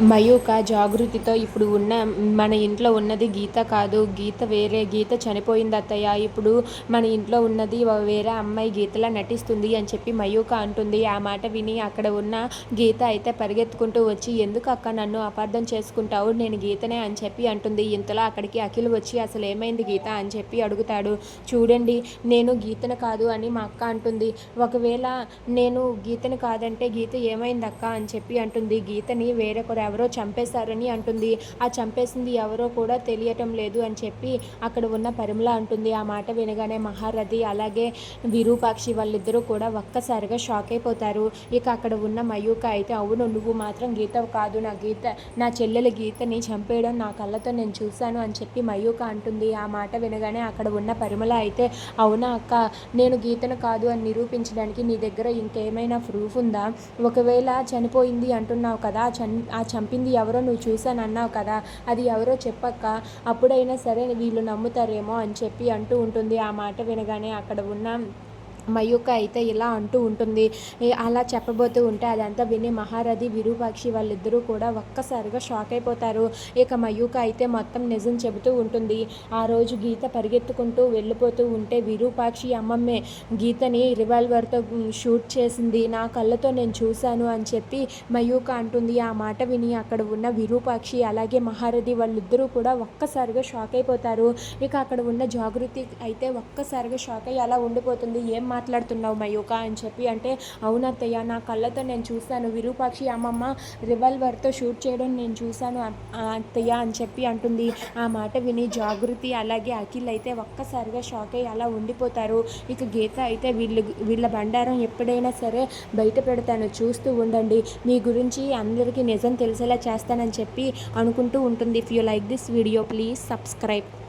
మయూక జాగృతితో ఇప్పుడు ఉన్న మన ఇంట్లో ఉన్నది గీత కాదు. గీత వేరే గీత చనిపోయింది అత్తయ్య. ఇప్పుడు మన ఇంట్లో ఉన్నది వేరే అమ్మాయి గీతలా నటిస్తుంది అని చెప్పి మయూక అంటుంది. ఆ మాట విని అక్కడ ఉన్న గీత అయితే పరిగెత్తుకుంటూ వచ్చి ఎందుకు అక్క నన్ను అపార్థం చేసుకుంటావు? నేను గీతనే అని చెప్పి అంటుంది. ఇంతలో అక్కడికి అఖిల్ వచ్చి అసలు ఏమైంది గీత? అని చెప్పి అడుగుతాడు. చూడండి నేను గీతను కాదు అని మా అక్క అంటుంది. ఒకవేళ నేను గీతను కాదంటే గీత ఏమైంది అక్క? అని చెప్పి అంటుంది. గీతని వేరొకరు ఎవరో చంపేశారని అంటుంది. ఆ చంపేసింది ఎవరో కూడా తెలియటం లేదు అని చెప్పి అక్కడ ఉన్న పరిమళ అంటుంది. ఆ మాట వినగానే మహారథి అలాగే విరూపాక్షి వాళ్ళిద్దరూ కూడా ఒక్కసారిగా షాక్ అయిపోతారు. ఇక అక్కడ ఉన్న మయూక అయితే అవును నువ్వు మాత్రం గీత కాదు. నా గీత నా చెల్లెల గీతని చంపేయడం నా కళ్ళతో నేను చూశాను అని చెప్పి మయూక అంటుంది. ఆ మాట వినగానే అక్కడ ఉన్న పరిమళ అయితే అవునా అక్క నేను గీతను కాదు అని నిరూపించడానికి నీ దగ్గర ఇంకేమైనా ప్రూఫ్ ఉందా? ఒకవేళ చనిపోయింది అంటున్నావు కదా చన్ ఆ చంపింది ఎవరో నువ్వు చూశాను అన్నావు కదా అది ఎవరో చెప్పక్క అప్పుడైనా సరే వీళ్ళు నమ్ముతారేమో అని చెప్పి అంటూ ఉంటుంది. ఆ మాట వినగానే అక్కడ ఉన్న మయూక అయితే ఇలా అంటూ ఉంటుంది. అలా చెప్పబోతూ ఉంటే అదంతా విని మహారథి విరూపాక్షి వాళ్ళిద్దరూ కూడా ఒక్కసారిగా షాక్ అయిపోతారు. ఇక మయూక అయితే మొత్తం నిజం చెబుతూ ఉంటుంది. ఆ రోజు గీత పరిగెత్తుకుంటూ వెళ్ళిపోతూ ఉంటే విరూపాక్షి అమ్మమ్మే గీతని రివాల్వర్తో షూట్ చేసింది. నా కళ్ళతో నేను చూశాను అని చెప్పి మయూక అంటుంది. ఆ మాట విని అక్కడ ఉన్న విరూపాక్షి అలాగే మహారథి వాళ్ళిద్దరూ కూడా ఒక్కసారిగా షాక్ అయిపోతారు. ఇక అక్కడ ఉన్న జాగృతి అయితే ఒక్కసారిగా షాక్ అయ్యి అలా ఉండిపోతుంది. ఏం మాట్లాడుతున్నావు మయూక అని చెప్పి అంటే అవునత్తయ్య నా కళ్ళతో నేను చూశాను. విరూపాక్షి అమ్మమ్మ రివాల్వర్తో షూట్ చేయడం నేను చూశాను అత్తయ్య అని చెప్పి అంటుంది. ఆ మాట విని జాగృతి అలాగే అఖిల్ అయితే ఒక్కసారిగా షాక్ అయ్యి అలా ఉండిపోతారు. ఇక గీత అయితే వీళ్ళు వీళ్ళ బండారం ఎప్పుడైనా సరే బయట పెడతాను. చూస్తూ ఉండండి. మీ గురించి అందరికీ నిజం తెలిసేలా చేస్తానని చెప్పి అనుకుంటూ ఉంటుంది. If you like this video please subscribe